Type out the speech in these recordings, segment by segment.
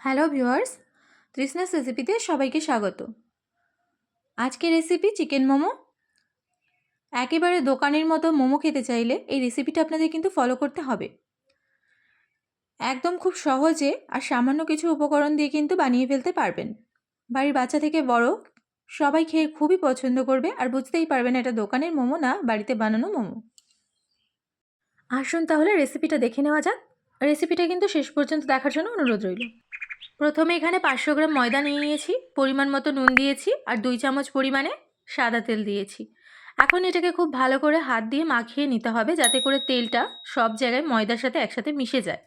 Hello viewers তৃষ্ণাস রেসিপিতে সবাইকে স্বাগত। আজকের রেসিপি চিকেন মোমো। একেবারে দোকানের মতো মোমো খেতে চাইলে এই রেসিপিটা আপনাদের কিন্তু ফলো করতে হবে। একদম খুব সহজে আর সামান্য কিছু উপকরণ দিয়ে কিন্তু বানিয়ে ফেলতে পারবেন। বাড়ির বাচ্চা থেকে বড়, সবাই খেয়ে খুবই পছন্দ করবে আর বুঝতেই পারবেন এটা দোকানের মোমো না বাড়িতে বানানো মোমো। আসুন তাহলে রেসিপিটা দেখে নেওয়া যাক। রেসিপিটা কিন্তু শেষ পর্যন্ত দেখার জন্য অনুরোধ রইল। প্রথমে এখানে পাঁচশো গ্রাম ময়দা নিয়ে নিয়েছি, পরিমাণ মতো নুন দিয়েছি আর দুই চামচ পরিমাণে সাদা তেল দিয়েছি। এখন এটাকে খুব ভালো করে হাত দিয়ে মাখিয়ে নিতে হবে যাতে করে তেলটা সব জায়গায় ময়দার সাথে একসাথে মিশে যায়।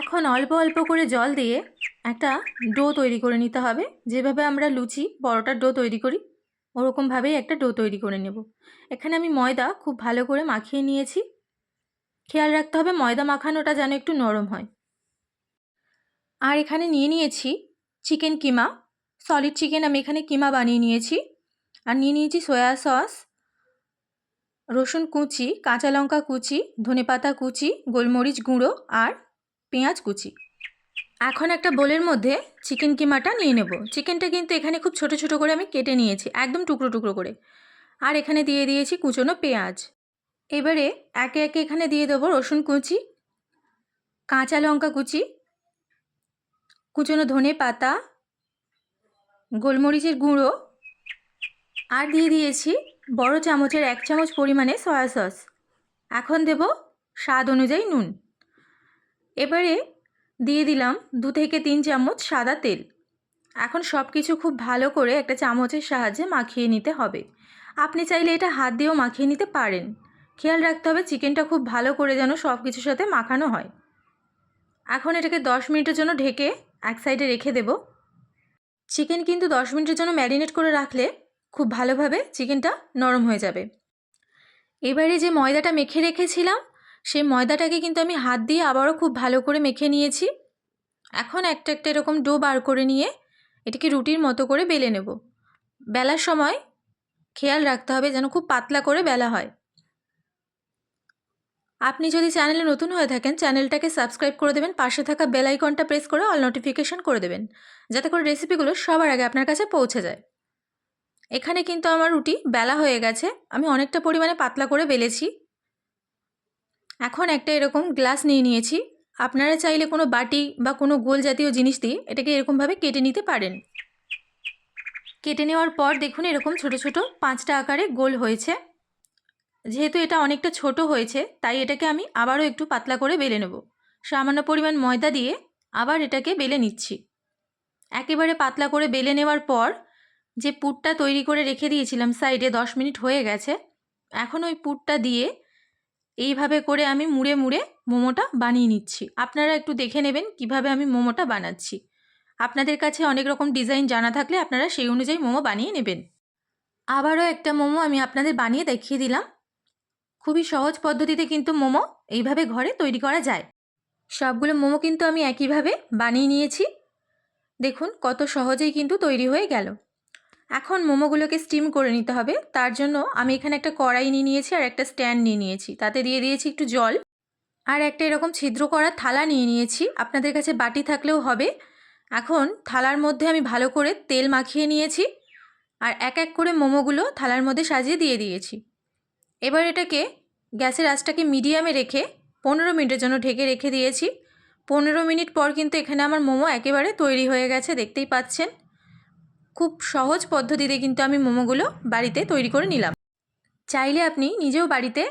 এখন অল্প অল্প করে জল দিয়ে একটা ডো তৈরি করে নিতে হবে। যেভাবে আমরা লুচি বড়টার ডো তৈরি করি, ওরকমভাবেই একটা ডো তৈরি করে নেব। এখানে আমি ময়দা খুব ভালো করে মাখিয়ে নিয়েছি। খেয়াল রাখতে হবে ময়দা মাখানোটা যেন একটু নরম হয়। আর এখানে নিয়ে নিয়েছি চিকেন কিমা। সলিড চিকেন আমি এখানে কিমা বানিয়ে নিয়েছি। আর নিয়ে নিয়েছি সয়া সস রসুন কুচি, কাঁচা লঙ্কা কুচি ধনেপাতা কুচি, গোলমরিচ গুঁড়ো আর পেঁয়াজ কুচি। এখন একটা বোলের মধ্যে চিকেন কিমাটা নিয়ে নেব। চিকেনটা কিন্তু এখানে খুব ছোট ছোট করে আমি কেটে নিয়েছি, একদম টুকরো টুকরো করে। আর এখানে দিয়ে দিয়েছি কুচনো পেঁয়াজ। এবারে একে একে এখানে দিয়ে দেবো রসুন কুচি, কাঁচা লঙ্কা কুচি কুচনো ধনে পাতা, গোলমরিচের গুঁড়ো, আর দিয়ে দিয়েছি বড় চামচের এক চামচ পরিমাণে সয়া সস এখন দেব স্বাদ অনুযায়ী নুন। এবারে দিয়ে দিলাম দু থেকে তিন চামচ সাদা তেল। এখন সব কিছু খুব ভালো করে একটা চামচের সাহায্যে মাখিয়ে নিতে হবে। আপনি চাইলে এটা হাত দিয়েও মাখিয়ে নিতে পারেন। খেয়াল রাখতে হবে চিকেনটা খুব ভালো করে যেন সব কিছুর সাথে মাখানো হয়। এখন এটাকে দশ মিনিটের জন্য ঢেকে এক সাইডে রেখে দেব। চিকেন কিন্তু দশ মিনিটের জন্য ম্যারিনেট করে রাখলে খুব ভালোভাবে চিকেনটা নরম হয়ে যাবে। এবারে যে ময়দাটা মেখে রেখেছিলাম, সেই ময়দাটাকে কিন্তু আমি হাত দিয়ে আবারও খুব ভালো করে মেখে নিয়েছি। এখন একটা একটা এরকম ডো বার করে নিয়ে এটাকে রুটির মতো করে বেলে নেব। বেলার সময় খেয়াল রাখতে হবে যেন খুব পাতলা করে বেলা হয়। আপনি যদি চ্যানেলে নতুন হয়ে থাকেন, চ্যানেলটাকে সাবস্ক্রাইব করে দেবেন, পাশে থাকা বেল আইকনটা প্রেস করে অল নোটিফিকেশন করে দেবেন, যাতে করে রেসিপিগুলো সবার আগে আপনার কাছে পৌঁছে যায়। এখানে কিন্তু আমার রুটি বেলা হয়ে গেছে, আমি অনেকটা পরিমাণে পাতলা করে বেলেছি। এখন একটা এরকম গ্লাস নিয়ে নিয়েছি। আপনারা চাইলে কোনো বাটি বা কোনো গোল জাতীয় জিনিস দিয়ে এটাকে এরকমভাবে কেটে নিতে পারেন। কেটে নেওয়ার পর দেখুন এরকম ছোট ছোট পাঁচটা আকারে গোল হয়েছে। যেহেতু এটা অনেকটা ছোট হয়েছে, তাই এটাকে আমি আবারও একটু পাতলা করে বেলে নেব। সামান্য পরিমাণ ময়দা দিয়ে আবার এটাকে বেলে নিচ্ছি। একেবারে পাতলা করে বেলে নেওয়ার পর যে পুরটা তৈরি করে রেখে দিয়েছিলাম, সাইডে দশ মিনিট হয়ে গেছে, এখন ওই পুরটা দিয়ে এইভাবে করে আমি মুড়ে মুড়ে মোমোটা বানিয়ে নিচ্ছি। আপনারা একটু দেখে নেবেন কীভাবে আমি মোমোটা বানাচ্ছি। আপনাদের কাছে অনেক রকম ডিজাইন জানা থাকলে আপনারা সেই অনুযায়ী মোমো বানিয়ে নেবেন। আবারও একটা মোমো আমি আপনাদের বানিয়ে দেখিয়ে দিলাম। খুবই সহজ পদ্ধতিতে কিন্তু মোমো এইভাবে ঘরে তৈরি করা যায়। সবগুলো মোমো কিন্তু আমি একইভাবে বানিয়ে নিয়েছি। দেখুন কত সহজেই কিন্তু তৈরি হয়ে গেল। এখন মোমোগুলোকে স্টিম করে নিতে হবে। তার জন্য আমি এখানে একটা কড়াই নিয়ে নিয়েছি আর একটা স্ট্যান্ড নিয়ে নিয়েছি। তাতে দিয়ে দিয়েছি একটু জল। আর একটা এরকম ছিদ্র করা থালা নিয়ে নিয়েছি। আপনাদের কাছে বাটি থাকলেও হবে। এখন থালার মধ্যে আমি ভালো করে তেল মাখিয়ে নিয়েছি। আর এক এক করে মোমোগুলো থালার মধ্যে সাজিয়ে দিয়ে দিয়েছি। এবার এটাকে গ্যাসের আঁচটাকে মিডিয়ামে রেখে পনেরো মিনিটের জন্য ঢেকে রেখে দিয়েছি। পনেরো মিনিট পর কিন্তু এখানে আমার মোমো একেবারে তৈরি হয়ে গেছে, দেখতেই পাচ্ছেন। খুব সহজ পদ্ধতিতে কিন্তু আমি মোমোগুলো বাড়িতে তৈরি করে নিলাম। চাইলে আপনি নিজেও বাড়িতে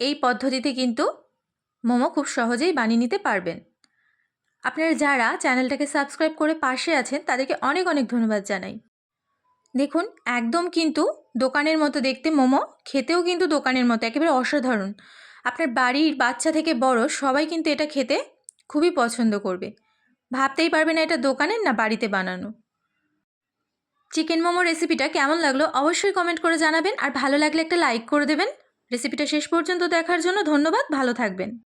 এই পদ্ধতিতে কিন্তু মোমো খুব সহজেই বানিয়ে নিতে পারবেন। আপনারা যারা চ্যানেলটাকে সাবস্ক্রাইব করে পাশে আছেন, তাদেরকে অনেক অনেক ধন্যবাদ জানাই। দেখুন, একদম কিন্তু দোকানের মতো দেখতে মোমো, খেতেও কিন্তু দোকানের মতো, একেবারে অসাধারণ। আপনার বাড়ির বাচ্চা থেকে বড় সবাই কিন্তু এটা খেতে খুবই পছন্দ করবে। ভাবতেই পারবে না এটা দোকানের না বাড়িতে বানানো। চিকেন মোমো রেসিপিটা কেমন লাগল অবশ্যই কমেন্ট করে জানাবেন। আর ভালো লাগলে একটা লাইক করে দেবেন। রেসিপিটা শেষ পর্যন্ত দেখার জন্য ধন্যবাদ, ভালো থাকবেন।